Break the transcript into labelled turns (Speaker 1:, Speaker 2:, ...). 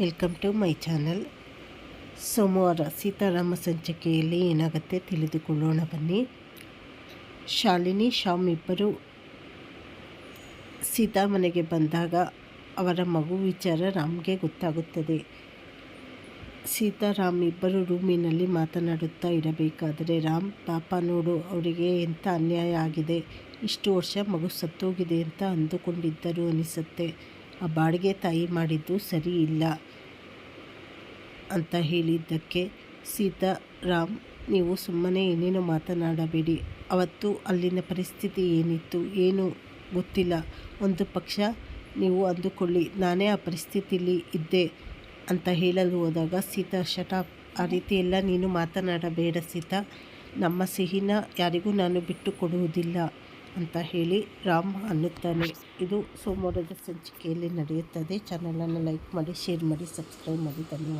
Speaker 1: Welcome to my channel ಸೋಮವಾರ ಸೀತಾರಾಮ ಸಂಚಿಕೆಯಲ್ಲಿ ಏನಾಗುತ್ತೆ ತಿಳಿದುಕೊಳ್ಳೋಣ ಬನ್ನಿ. ಶಾಲಿನಿ ಶ್ಯಾಮ್ ಇಬ್ಬರು ಸೀತಾ ಮನೆಗೆ ಬಂದಾಗ ಅವರ ಮಗು ವಿಚಾರ ರಾಮ್ಗೆ ಗೊತ್ತಾಗುತ್ತದೆ. ಸೀತಾರಾಮ್ ಇಬ್ಬರು ರೂಮಿನಲ್ಲಿ ಮಾತನಾಡುತ್ತಾ ಇರಬೇಕಾದರೆ, ರಾಮ್, ಪಾಪ ನೋಡು, ಅವರಿಗೆ ಎಂಥ ಅನ್ಯಾಯ ಆಗಿದೆ? ಇಷ್ಟು ವರ್ಷ ಮಗು ಸತ್ತೋಗಿದೆ ಅಂತ ಅಂದುಕೊಂಡಿದ್ದರು ಅನಿಸುತ್ತೆ. ಆ ಬಾಡಿಗೆ ತಾಯಿ ಮಾಡಿದ್ದು ಸರಿ ಇಲ್ಲ. ಅಂತ ಹೇಳಿದ್ದಕ್ಕೆ, ಸೀತಾರಾಮ್, ನೀವು ಸುಮ್ಮನೆ ಏನೇನೋ ಮಾತನಾಡಬೇಡಿ. ಅವತ್ತು ಅಲ್ಲಿನ ಪರಿಸ್ಥಿತಿ ಏನಿತ್ತು ಏನು ಗೊತ್ತಿಲ್ಲ. ಒಂದು ಪಕ್ಷ, ನೀವು ಅಂದುಕೊಳ್ಳಿ, ನಾನೇ ಆ ಪರಿಸ್ಥಿತಿಯಲ್ಲಿ ಇದ್ದೆ ಅಂತ ಹೇಳಲು ಹೋದಾಗ ಸೀತಾ ಶಟಾಪ್ ಆ ರೀತಿ ಎಲ್ಲ ನೀನು ಮಾತನಾಡಬೇಡ ಸೀತಾ. ನಮ್ಮ ಸಿಹಿನ ಯಾರಿಗೂ ನಾನು ಬಿಟ್ಟು ಕೊಡುವುದಿಲ್ಲ ಅಂತ ಹೇಳಿ ರಾಮ್ ಅನ್ನುತ್ತಾನೆ. ಇದು ಸೋಮವಾರದ ಸಂಚಿಕೆಯಲ್ಲಿ ನಡೆಯುತ್ತದೆ. ಚಾನಲನ್ನು ಲೈಕ್ ಮಾಡಿ, ಶೇರ್ ಮಾಡಿ, ಸಬ್ಸ್ಕ್ರೈಬ್ ಮಾಡಿ. ಧನ್ಯವಾದ.